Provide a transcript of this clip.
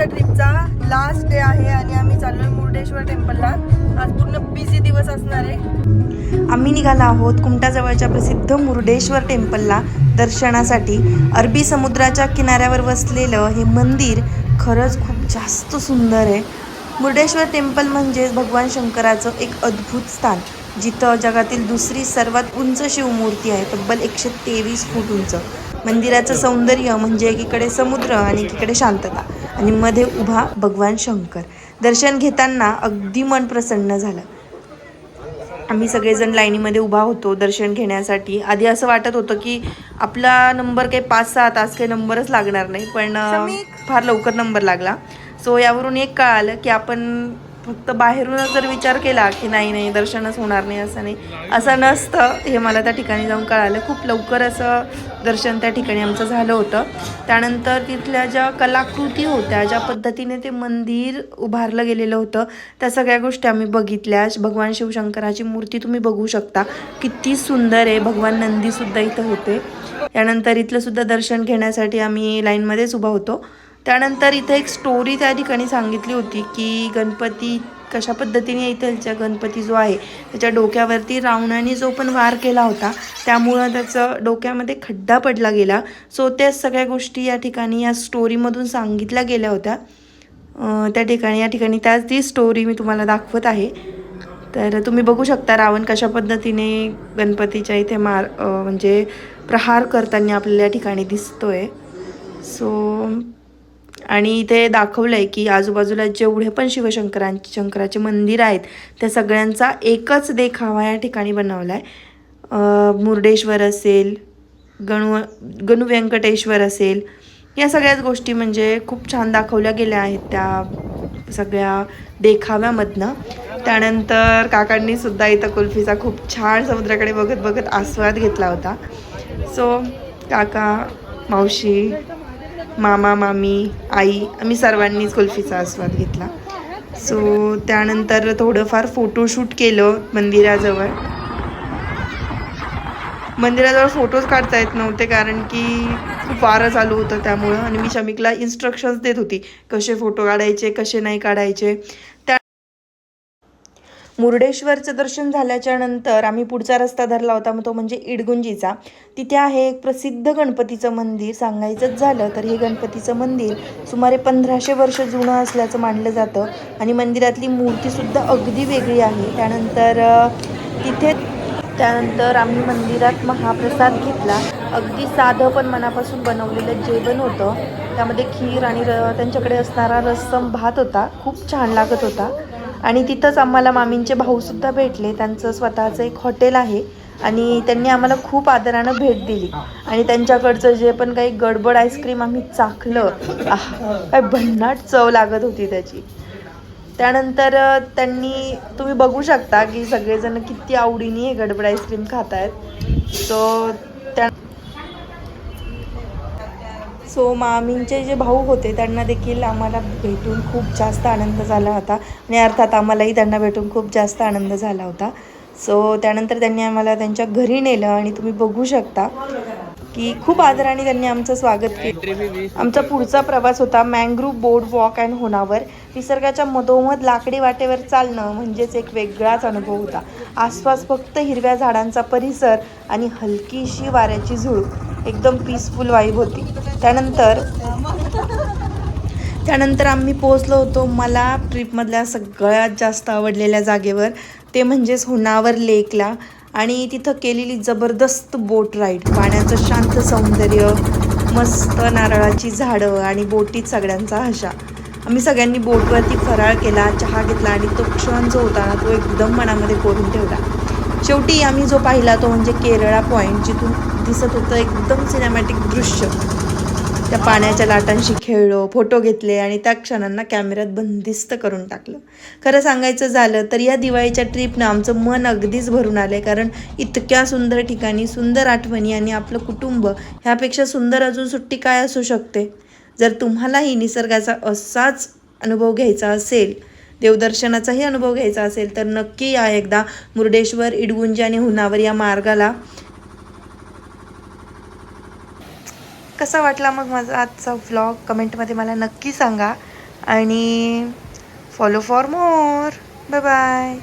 आजचा ट्रिपचा last day आहे आणि आम्ही चाललोय मुर्डेश्वर टेम्पलला आज पूर्ण बिझी दिवस असणार आहे. आम्ही निघालो आहोत कुमटाजवळच्या प्रसिद्ध मुर्डेश्वर टेम्पलला दर्शनासाठी. अरबी समुद्राच्या किनाऱ्यावर वसलेलं हे मंदिर खरंच खूप जास्त सुंदर आहे. मुर्डेश्वर टेम्पल म्हणजेच भगवान शंकराचं एक अद्भुत स्थान जिथं जगातील दुसरी सर्वात उंच शिवमूर्ती आहे तब्बल एकशे तेवीस फूट उंच. मंदिराचं सौंदर्य म्हणजे एकीकडे समुद्र आणि एकीकडे शांतता. आणि मध्ये उभा भगवान शंकर. दर्शन घेताना अगदी मन प्रसन्न झालं. आम्ही सगळेजण लाईनीमध्ये उभा होतो दर्शन घेण्यासाठी. आधी असं वाटत होतं की आपला नंबर काही पाच सहा तास काही नंबरच लागणार नाही पण फार लवकर नंबर लागला. सो यावरून एक कळालं की आपण फक्त बाहेरूनच जर विचार केला की नाही नाही दर्शनच होणार नाही असं नाही. असं नसतं. हे मला त्या ठिकाणी जाऊन कळालं. खूप लवकर असं दर्शन त्या ठिकाणी आमचं झालं होतं. त्यानंतर तिथल्या ज्या कलाकृती होत्या ज्या पद्धतीने ते मंदिर उभारलं गेलेलं होतं त्या सगळ्या गोष्टी आम्ही बघितल्या. भगवान शिवशंकराची मूर्ती तुम्ही बघू शकता. किती सुंदर आहे. भगवान नंदीसुद्धा इथं होते. त्यानंतर इथलं सुद्धा दर्शन घेण्यासाठी आम्ही लाईनमध्येच उभा होतो. त्यानंतर इथं एक स्टोरी त्या ठिकाणी सांगितली होती की गणपती कशा पद्धतीने इथलच्या गणपती जो आहे त्याच्या डोक्यावरती रावणाने जो पण वार केला होता त्यामुळं त्याचं डोक्यामध्ये खड्डा पडला गेला. सो त्या सगळ्या गोष्टी या ठिकाणी या स्टोरीमधून सांगितल्या गेल्या होत्या. त्या ठिकाणी या ठिकाणी त्याच ती स्टोरी मी तुम्हाला दाखवत आहे. तर तुम्ही बघू शकता रावण कशा पद्धतीने गणपतीच्या इथे मार म्हणजे प्रहार करताना आपल्याला या ठिकाणी दिसतो आहे सो आणि इथे दाखवलं आहे की आजूबाजूला जेवढे पण शिवशंकरां शंकराचे मंदिर आहेत त्या सगळ्यांचा एकच देखावा या ठिकाणी बनवला आहे मुर्डेश्वर असेल गणू गणू व्यंकटेश्वर असेल या सगळ्याच गोष्टी म्हणजे खूप छान दाखवल्या गेल्या आहेत त्या सगळ्या देखाव्यामधनं. त्यानंतर काकांनी सुद्धा इथं कुल्फीचा खूप छान समुद्राकडे बघत बघत आस्वाद घेतला होता. सो काका मावशी मामा मामी आई आम्ही सर्वांनीच कुल्फीचा आस्वाद घेतला. सो त्यानंतर थोडंफार फोटोशूट केलं मंदिराजवळ. मंदिराजवळ फोटोज काढता येत नव्हते कारण की खूप वारं चालू होतं त्यामुळं. आणि मी शमिकला इन्स्ट्रक्शन्स देत होती कसे फोटो काढायचे कसे नाही काढायचे. मुर्डेश्वरचं दर्शन झाल्याच्यानंतर आम्ही पुढचा रस्ता धरला होता मग तो म्हणजे इडगुंजीचा. तिथे आहे एक प्रसिद्ध गणपतीचं मंदिर. सांगायचंच झालं तर हे गणपतीचं मंदिर सुमारे पंधराशे वर्ष जुनं असल्याचं मानलं जातं आणि मंदिरातली मूर्तीसुद्धा अगदी वेगळी आहे. त्यानंतर तिथे त्यानंतर आम्ही मंदिरात महाप्रसाद घेतला. अगदी साधं पण मनापासून बनवलेलं जेवण होतं. त्यामध्ये खीर आणि र त्यांच्याकडे असणारा रस्सम भात होता. खूप छान लागत होता. आणि तिथंच आम्हाला मामींचे भाऊसुद्धा भेटले. त्यांचं स्वतःचं एक हॉटेल आहे आणि त्यांनी आम्हाला खूप आदरानं भेट दिली. आणि त्यांच्याकडचं जे पण काही गडबड आईस्क्रीम आम्ही चाखलं काय भन्नाट चव लागत होती त्याची. त्यानंतर त्यांनी तुम्ही बघू शकता की सगळेजण किती आवडीने हे गडबड आईस्क्रीम खात आहेत सो त्या सो मामींचे जे भाऊ होते त्यांना देखील आम्हाला भेटून खूप जास्त आनंद झाला होता. आणि अर्थात आम्हालाही त्यांना भेटून खूप जास्त आनंद झाला होता. सो त्यानंतर त्यांनी आम्हाला त्यांच्या घरी नेलं आणि तुम्ही बघू शकता की खूप आदराने त्यांनी आमचं स्वागत केलं. आमचा पुढचा प्रवास होता mangrove boardwalk and Honavar निसर्गाच्या मधोमध लाकडी वाटेवर चालणं म्हणजेच एक वेगळाच अनुभव होता. आसपास फक्त हिरव्या झाडांचा परिसर आणि हलकीशी वाऱ्याची झुळूक. एकदम पीसफुल वाईब होती. त्यानंतर त्यानंतर आम्ही पोहोचलो होतो मला ट्रिपमधल्या सगळ्यात जास्त आवडलेल्या जागेवर. ते म्हणजेच होनावर लेकला आणि तिथं केलेली जबरदस्त बोट राईड पाण्याचं शांत सौंदर्य मस्त नारळाची झाडं आणि बोटीत सगळ्यांचा हशा आम्ही सगळ्यांनी बोटवरती फराळ केला चहा घेतला आणि तो क्षण जो होता ना तो एकदम मनामध्ये कोरून ठेवला. शेवटी आम्ही जो पाहिला तो म्हणजे केरळा पॉईंट जिथून दिसत होतं एकदम सिनेमॅटिक दृश्य. त्या पाण्याच्या लाटांशी खेळलो फोटो घेतले आणि त्या क्षणांना कॅमेऱ्यात बंदिस्त करून टाकलं. खरं सांगायचं झालं तर या दिवाळीच्या ट्रिपनं आमचं मन अगदीच भरून आलं आहे कारण इतक्या सुंदर ठिकाणी सुंदर आठवणी आणि आपलं कुटुंब ह्यापेक्षा सुंदर अजून सुट्टी काय असू शकते? जर तुम्हालाही निसर्गाचा असाच अनुभव घ्यायचा असेल देवदर्शनाचाही अनुभव घ्यायचा असेल तर नक्की या एकदा मुर्डेश्वर इडगुंजी आणि हुनावर या मार्गाला कसा वाटला मग माझा आजचा व्लॉग कमेंटमध्ये मला नक्की सांगा. आणि follow for more bye bye